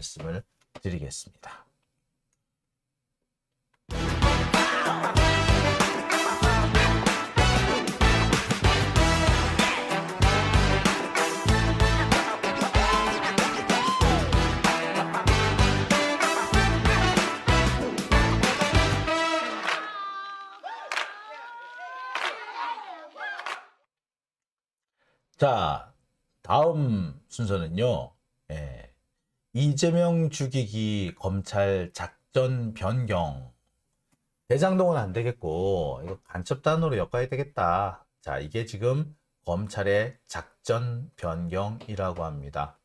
말씀을 드리겠습니다. 자, 다음 순서는요. 예, 이재명 죽이기 검찰 작전 변경. 대장동은 안 되겠고 이거 간첩단으로 엮어야 되겠다. 자, 이게 지금 검찰의 작전 변경이라고 합니다.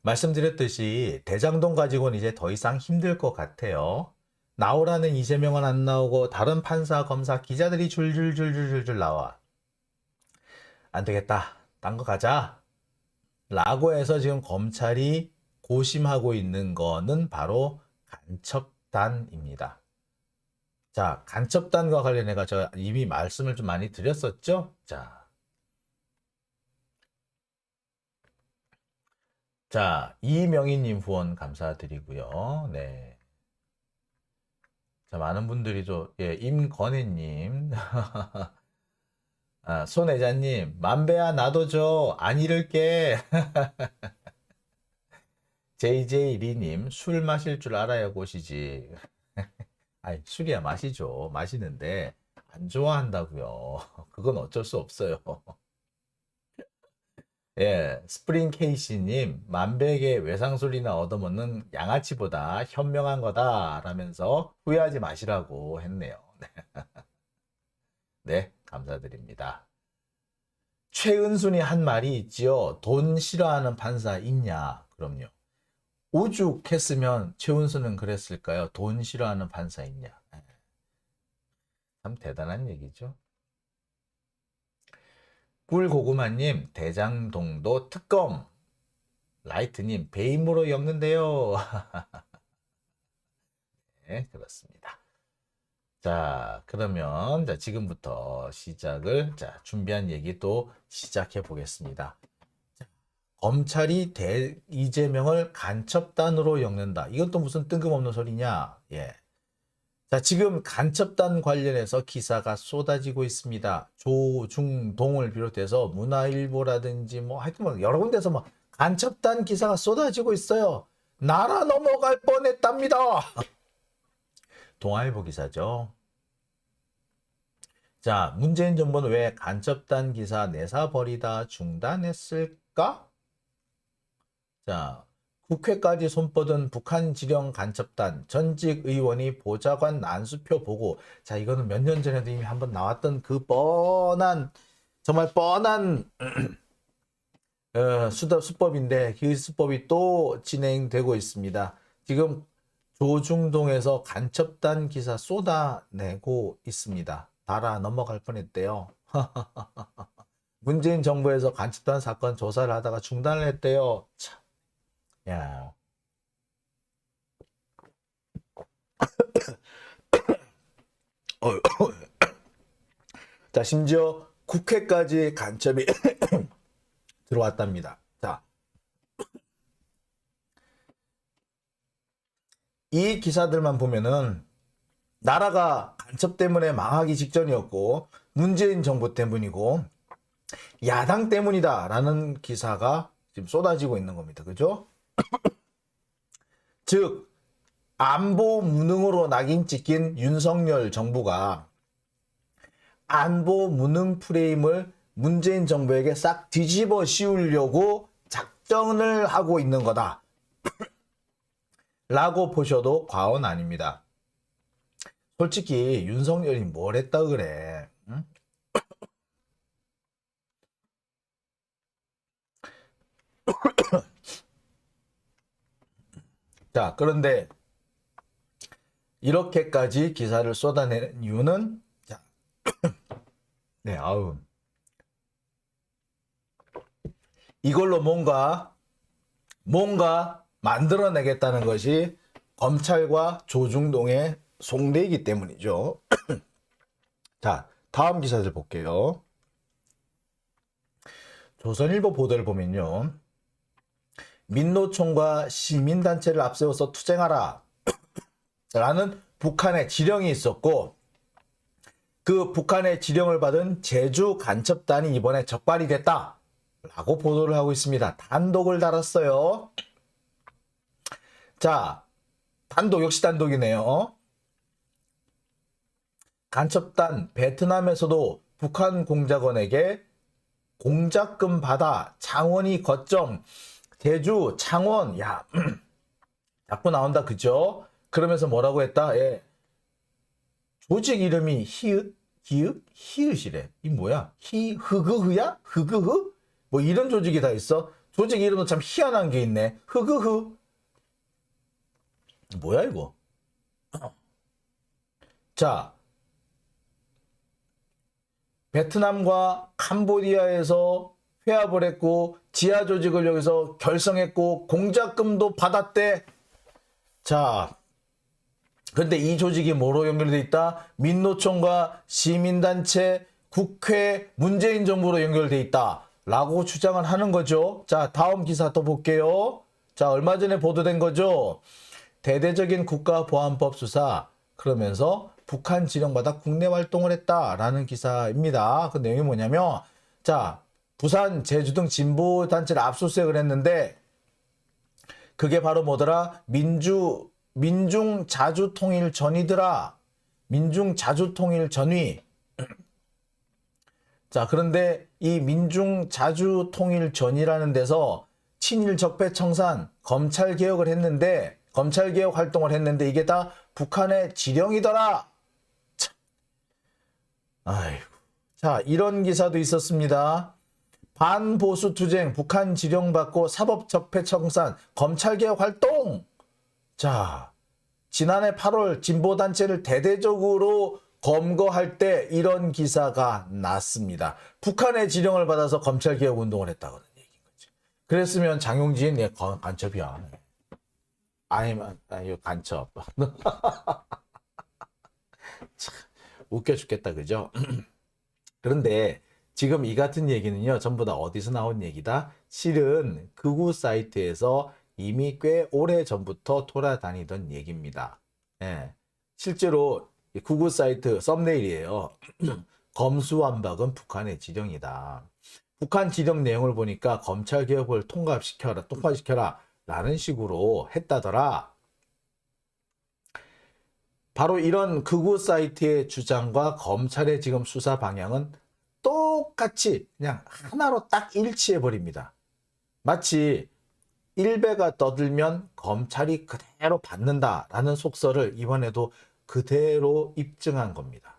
말씀드렸듯이 대장동 가지고는 이제 더 이상 힘들 것 같아요. 나오라는 이재명은 안 나오고 다른 판사, 검사, 기자들이 줄줄줄줄줄 나와. 안 되겠다. 딴 거 가자. 라고 해서 지금 검찰이 고심하고 있는 거는 바로 간첩단입니다. 자, 간첩단과 관련해가 제가 이미 말씀을 좀 많이 드렸었죠? 자. 자, 이명희님 후원 감사드리고요. 네. 자, 많은 분들이 또, 예, 임건혜님. 아, 손혜자님, 만배야, 나도 줘. 안 잃을게. JJ리님, 술 마실 줄 알아야 고시지. 아이, 술이야 마시죠. 마시는데, 안 좋아한다고요. 그건 어쩔 수 없어요. 예, 스프링 케이시님, 만백의 외상술이나 얻어먹는 양아치보다 현명한 거다. 라면서 후회하지 마시라고 했네요. 네, 감사드립니다. 최은순이 한 말이 있지요. 돈 싫어하는 판사 있냐? 그럼요. 오죽했으면 최은순은 그랬을까요? 돈 싫어하는 판사 있냐? 예. 참 대단한 얘기죠. 꿀고구마님, 대장동도 특검. 라이트님, 배임으로 엮는데요. 네, 그렇습니다. 자, 그러면 자, 지금부터 시작을 자, 준비한 얘기 또 시작해 보겠습니다. 자, 검찰이 대 이재명을 간첩단으로 엮는다. 이건 또 무슨 뜬금없는 소리냐? 예. 자, 지금 간첩단 관련해서 기사가 쏟아지고 있습니다. 조중동을 비롯해서 문화일보라든지 뭐 하여튼 뭐 여러 군데서 뭐 간첩단 기사가 쏟아지고 있어요. 나라 넘어갈 뻔했답니다. 동아일보 기사죠. 자, 문재인 정부는 왜 간첩단 기사 내사 버리다 중단했을까? 자, 국회까지 손뻗은 북한 지령 간첩단 전직 의원이 보좌관 난수표 보고 자 이거는 몇 년 전에도 이미 한번 나왔던 그 뻔한 정말 뻔한 어, 수다 수법인데 그 수법이 또 진행되고 있습니다. 지금 조중동에서 간첩단 기사 쏟아내고 있습니다. 나라 넘어갈 뻔했대요. 문재인 정부에서 간첩단 사건 조사를 하다가 중단을 했대요. 참. 야. 자, 심지어 국회까지 간첩이 들어왔답니다. 자. 이 기사들만 보면은 나라가 간첩 때문에 망하기 직전이었고 문재인 정부 때문이고 야당 때문이다라는 기사가 지금 쏟아지고 있는 겁니다. 그죠? 즉 안보 무능으로 낙인 찍힌 윤석열 정부가 안보 무능 프레임을 문재인 정부에게 싹 뒤집어 씌우려고 작정을 하고 있는 거다. 라고 보셔도 과언 아닙니다. 솔직히 윤석열이 뭘 했다 그래? 응? 자, 그런데 이렇게까지 기사를 쏟아내는 이유는 자, 네, 아우 이걸로 뭔가 뭔가 만들어내겠다는 것이 검찰과 조중동의 속내이기 때문이죠. 자, 다음 기사들 볼게요. 조선일보 보도를 보면요. 민노총과 시민단체를 앞세워서 투쟁하라. 라는 북한의 지령이 있었고, 그 북한의 지령을 받은 제주 간첩단이 이번에 적발이 됐다. 라고 보도를 하고 있습니다. 단독을 달았어요. 자, 단독, 역시 단독이네요. 간첩단 베트남에서도 북한 공작원에게 공작금 받아 창원이 거점 제주 창원 야 자꾸 나온다 그죠? 그러면서 뭐라고 했다? 예. 조직 이름이 히읗 기읍 히읗이래. 이 뭐야? 히 흐그흐야? 흐그흐? 뭐 이런 조직이 다 있어? 조직 이름도 참 희한한 게 있네. 흐그흐. 뭐야 이거? 자, 베트남과 캄보디아에서 회합을 했고 지하 조직을 여기서 결성했고 공작금도 받았대. 자, 근데 이 조직이 뭐로 연결돼 있다? 민노총과 시민단체, 국회, 문재인 정부로 연결돼 있다. 라고 주장을 하는 거죠. 자, 다음 기사 또 볼게요. 자, 얼마 전에 보도된 거죠. 대대적인 국가보안법 수사 그러면서 북한 지령받아 국내 활동을 했다라는 기사입니다. 그 내용이 뭐냐면 자 부산 제주 등 진보 단체를 압수수색을 했는데 그게 바로 뭐더라? 민주 민중 자주 통일 전이더라. 민중 자주 통일 전위. 자 그런데 이 민중 자주 통일 전이라는 데서 친일 적폐 청산 검찰 개혁을 했는데 검찰 개혁 활동을 했는데 이게 다 북한의 지령이더라. 참. 아이고. 자, 이런 기사도 있었습니다. 반보수 투쟁, 북한 지령 받고 사법 적폐 청산, 검찰 개혁 활동. 자, 지난해 8월 진보 단체를 대대적으로 검거할 때 이런 기사가 났습니다. 북한의 지령을 받아서 검찰 개혁 운동을 했다는 얘기인. 그랬으면 장용진 예, 건- 간첩이야. 아니면 아, 이거 간첩. 참, 웃겨 죽겠다 그죠? 그런데 지금 이 같은 얘기는요 전부 다 어디서 나온 얘기다? 실은 극우 사이트에서 이미 꽤 오래 전부터 돌아다니던 얘기입니다. 예. 실제로 이 극우 사이트 썸네일이에요. 검수완박은 북한의 지령이다. 북한 지령 내용을 보니까 검찰 개혁을 통과시켜라, 통과시켜라 라는 식으로 했다더라. 바로 이런 극우 사이트의 주장과 검찰의 지금 수사 방향은 똑같이 그냥 하나로 딱 일치해 버립니다. 마치 일베가 떠들면 검찰이 그대로 받는다라는 속설을 이번에도 그대로 입증한 겁니다.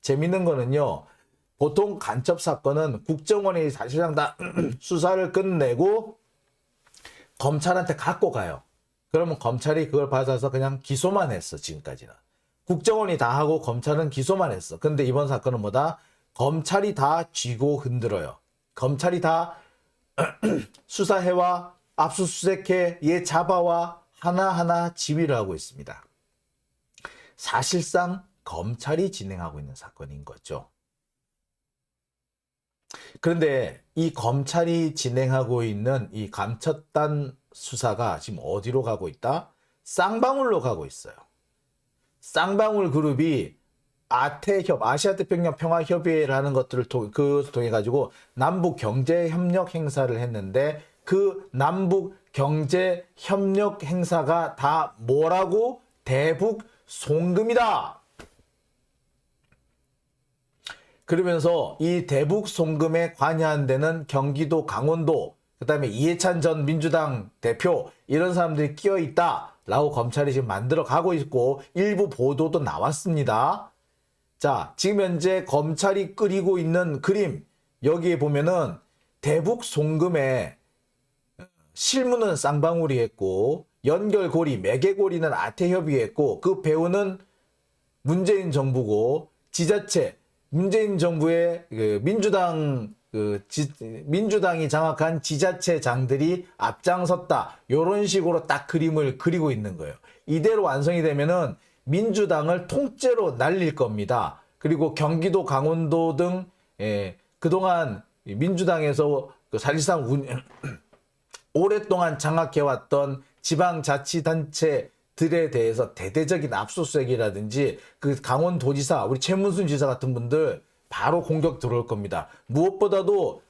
재밌는 거는요. 보통 간첩 사건은 국정원이 사실상 다 수사를 끝내고 검찰한테 갖고 가요. 그러면 검찰이 그걸 받아서 그냥 기소만 했어, 지금까지는. 국정원이 다 하고 검찰은 기소만 했어. 근데 이번 사건은 뭐다? 검찰이 다 쥐고 흔들어요. 검찰이 다 수사해와 압수수색해 얘 잡아와 하나하나 지휘를 하고 있습니다. 사실상 검찰이 진행하고 있는 사건인 거죠. 그런데 이 검찰이 진행하고 있는 이 감첩단 수사가 지금 어디로 가고 있다? 쌍방울로 가고 있어요. 쌍방울 그룹이 아태협 아시아태평양 평화협의회라는 것들을 통, 그 통해 가지고 남북 경제 협력 행사를 했는데 그 남북 경제 협력 행사가 다 뭐라고 대북 송금이다. 그러면서 이 대북 송금에 관여한 데는 경기도 강원도 그다음에 이해찬 전 민주당 대표 이런 사람들이 끼어 있다라고 검찰이 지금 만들어 가고 있고 일부 보도도 나왔습니다. 자, 지금 현재 검찰이 끓이고 있는 그림 여기에 보면은 대북 송금에 실무는 쌍방울이 했고 연결고리 매개고리는 아태협이 했고 그 배우는 문재인 정부고 지자체 문재인 정부의 그 민주당 그 지- 민주당이 장악한 지자체장들이 앞장섰다. 요런 식으로 딱 그림을 그리고 있는 거예요. 이대로 완성이 되면은 민주당을 통째로 날릴 겁니다. 그리고 경기도, 강원도 등 예, 그동안 민주당에서 그 사실상 운, 오랫동안 장악해왔던 지방자치단체 들에 대해서 대대적인 압수수색이라든지 그 강원도지사, 우리 최문순 지사 같은 분들 바로 공격 들어올 겁니다. 무엇보다도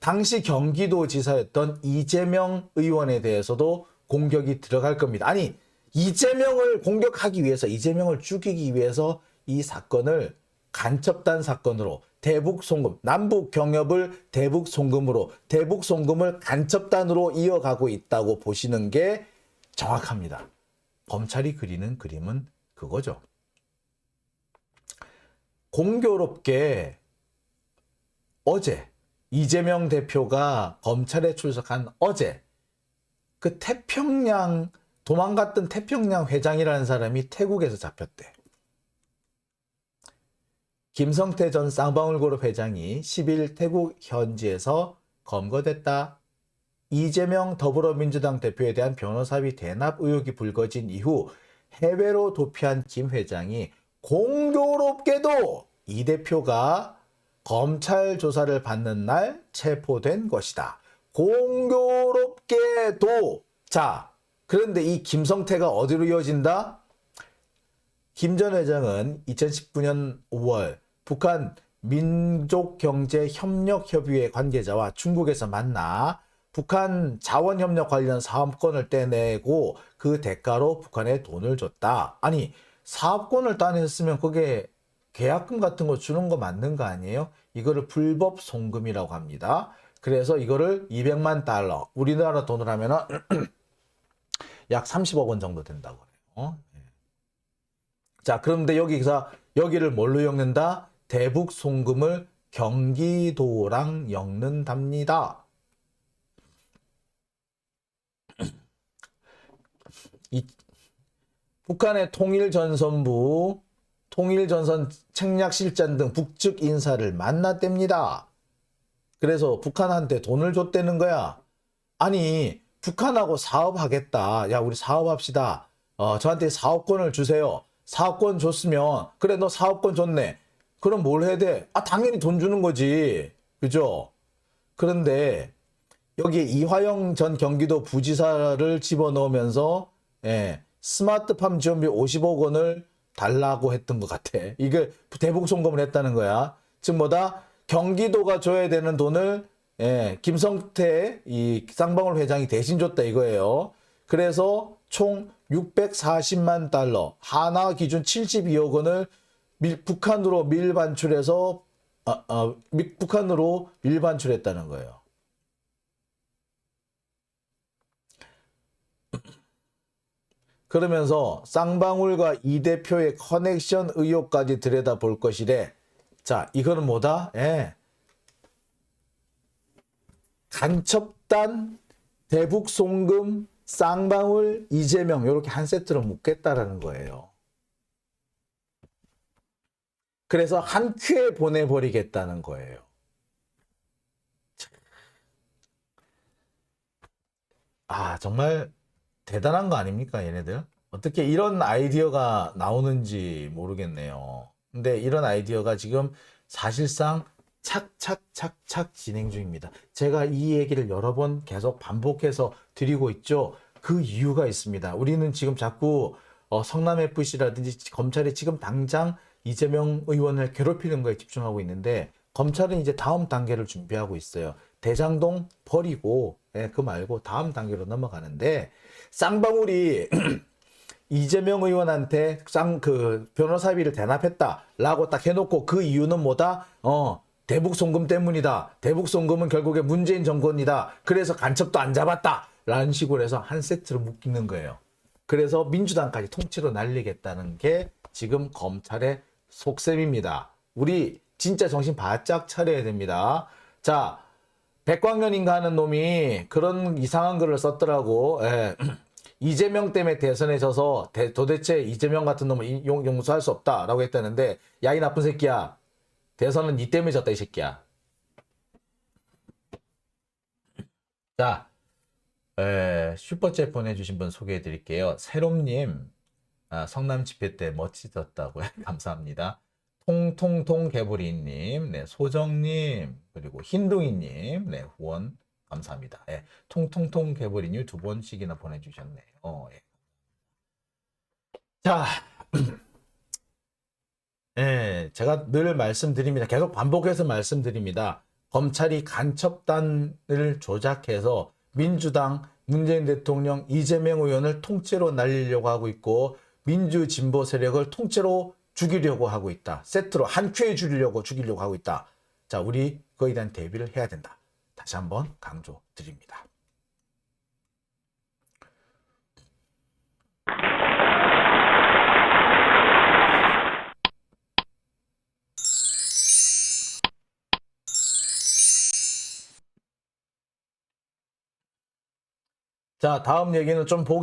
당시 경기도지사였던 이재명 의원에 대해서도 공격이 들어갈 겁니다. 아니 이재명을 공격하기 위해서 이재명을 죽이기 위해서 이 사건을 간첩단 사건으로 대북 송금, 남북 경협을 대북 송금으로 대북 송금을 간첩단으로 이어가고 있다고 보시는 게 정확합니다. 검찰이 그리는 그림은 그거죠. 공교롭게 어제 이재명 대표가 검찰에 출석한 어제 그 태평양 도망갔던 태평양 회장이라는 사람이 태국에서 잡혔대. 김성태 전 쌍방울그룹 회장이 10일 태국 현지에서 검거됐다. 이재명 더불어민주당 대표에 대한 변호사비 대납 의혹이 불거진 이후 해외로 도피한 김 회장이 공교롭게도 이 대표가 검찰 조사를 받는 날 체포된 것이다. 공교롭게도 자 그런데 이 김성태가 어디로 이어진다? 김 전 회장은 2019년 5월 북한 민족경제협력협의회 관계자와 중국에서 만나 북한 자원협력 관련 사업권을 떼내고 그 대가로 북한에 돈을 줬다. 아니 사업권을 따냈으면 그게 계약금 같은 거 주는 거 맞는 거 아니에요? 이거를 불법 송금이라고 합니다. 그래서 이거를 200만 달러, 우리나라 돈으로 하면은 약 30억 원 정도 된다고 그래요. 어? 예. 자, 그런데 여기서 여기를 뭘로 엮는다? 대북 송금을 경기도랑 엮는답니다. 이 북한의 통일전선부, 통일전선 책략실장 등 북측 인사를 만났답니다. 그래서 북한한테 돈을 줬다는 거야. 아니, 북한하고 사업하겠다. 야, 우리 사업합시다. 어, 저한테 사업권을 주세요. 사업권 줬으면, 그래, 너 사업권 줬네. 그럼 뭘 해야 돼? 아, 당연히 돈 주는 거지. 그죠? 그런데, 여기에 이화영 전 경기도 부지사를 집어넣으면서, 예, 스마트팜 지원비 50억 원을 달라고 했던 것 같아. 이게 대북 송금을 했다는 거야. 즉 뭐다? 경기도가 줘야 되는 돈을 예, 김성태 이 쌍방울 회장이 대신 줬다 이거예요. 그래서 총 640만 달러, 하나 기준 72억 원을 밀, 북한으로 밀반출해서 아, 아, 미- 북한으로 밀반출했다는 거예요. 그러면서 쌍방울과 이 대표의 커넥션 의혹까지 들여다볼 것이래. 자, 이거는 뭐다? 예. 간첩단, 대북 송금, 쌍방울, 이재명 이렇게 한 세트로 묶겠다라는 거예요. 그래서 한 큐에 보내버리겠다는 거예요. 아, 정말 대단한 거 아닙니까, 얘네들? 어떻게 이런 아이디어가 나오는지 모르겠네요. 근데 이런 아이디어가 지금 사실상 착착착착 진행 중입니다. 제가 이 얘기를 여러 번 계속 반복해서 드리고 있죠. 그 이유가 있습니다. 우리는 지금 자꾸 어, 성남 FC라든지 검찰이 지금 당장 이재명 의원을 괴롭히는 거에 집중하고 있는데 검찰은 이제 다음 단계를 준비하고 있어요. 대장동 버리고 예, 그 말고 다음 단계로 넘어가는데 쌍방울이 이재명 의원한테 쌍 그 변호사비를 대납했다라고 딱 해놓고 그 이유는 뭐다? 어 대북 송금 때문이다. 대북 송금은 결국에 문재인 정권이다. 그래서 간첩도 안 잡았다. 라는 식으로 해서 한 세트로 묶이는 거예요. 그래서 민주당까지 통째로 날리겠다는 게 지금 검찰의 속셈입니다. 우리 진짜 정신 바짝 차려야 됩니다. 자, 백광년인가 하는 놈이 그런 이상한 글을 썼더라고. 예. 이재명 때문에 대선에 져서 대- 도대체 이재명 같은 놈을 인- 용- 용서할 수 없다라고 했다는데 야 이 나쁜 새끼야. 대선은 니 때문에 졌다 이 새끼야. 자 에, 슈퍼챗 보내주신 분 소개해 드릴게요. 새롬님 아, 성남 집회 때 멋지셨다고요. 감사합니다. 통통통 개구리님 네 소정님 그리고 흰둥이님 네 후원 감사합니다. 예. 통통통 개버리뉴 두 번씩이나 보내주셨네요. 어, 예. 자, 예, 제가 늘 말씀드립니다. 계속 반복해서 말씀드립니다. 검찰이 간첩단을 조작해서 민주당 문재인 대통령 이재명 의원을 통째로 날리려고 하고 있고 민주 진보 세력을 통째로 죽이려고 하고 있다. 세트로 한 큐에 죽이려고 죽이려고 하고 있다. 자, 우리 그에 대한 대비를 해야 된다. 다시 한번 강조 드립니다. 자, 다음 얘기는 좀 보기